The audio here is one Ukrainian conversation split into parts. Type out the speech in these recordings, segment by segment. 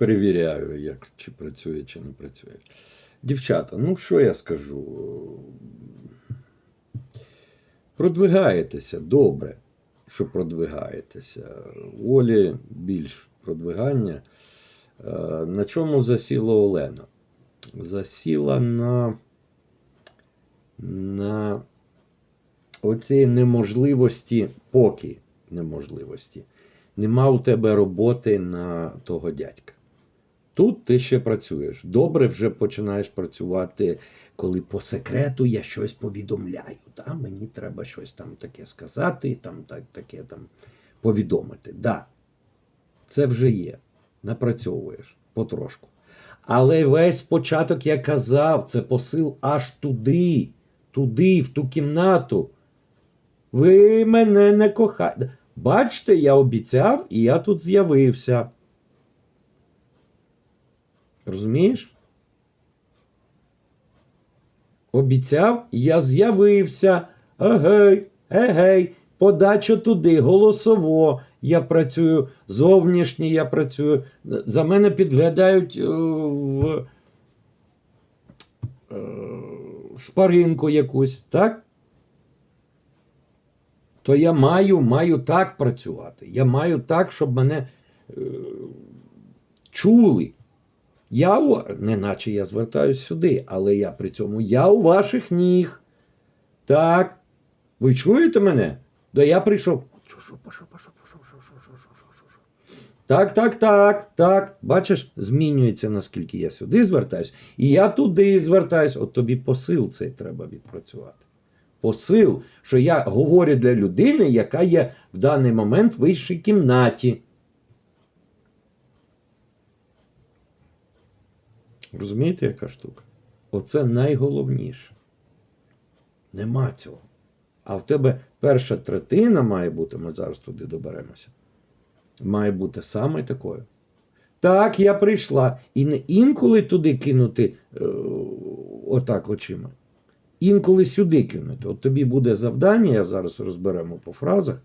перевіряю, як чи працює, чи не працює. Дівчата, ну що я скажу? Продвигаєтеся добре, що продвигаєтеся. Олі більш продвигання. Е, На чому засіла Олена? Засіла на, на оцій неможливості, поки неможливості. Нема у тебе роботи на того дядька. Тут ти ще працюєш. Добре вже починаєш працювати, коли по секрету я щось повідомляю. Та? Мені треба щось там таке сказати, там, так, таке там повідомити. Да, це вже є. Напрацьовуєш потрошку. Але весь початок я казав, це посил аж туди, туди, в ту кімнату. Ви мене не кохаєте. Бачите, я обіцяв, і я тут з'явився. Розумієш? Обіцяв, я з'явився. Егей, егей, подача туди, голосово. Я працюю, зовнішнє я працюю. За мене підглядають е, в е, шпаринку якусь, так? То я маю, маю так працювати. Я маю так, щоб мене е, чули. Я, не наче я звертаюсь сюди, але я при цьому я у ваших ніг. Так. Ви чуєте мене? Да я прийшов. Так, так, так, так. Бачиш, змінюється, наскільки я сюди звертаюсь, і я туди звертаюсь. От тобі посил цей треба відпрацювати. Посил, що я говорю для людини, яка є в даний момент в вищій кімнаті. Розумієте, яка штука? Оце найголовніше. Нема цього. А в тебе перша третина має бути, ми зараз туди доберемося. Має бути саме такою. Так, я прийшла. І не інколи туди кинути е, отак очима. Інколи сюди кинути. От тобі буде завдання, я зараз розберемо по фразах.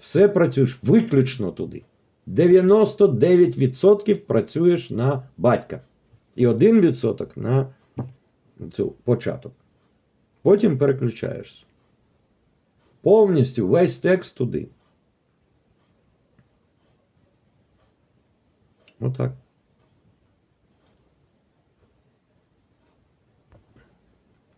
Все працюєш виключно туди. 99% працюєш на батька. І 1% на цю початок. Потім переключаєшся. Повністю весь текст туди. Отак.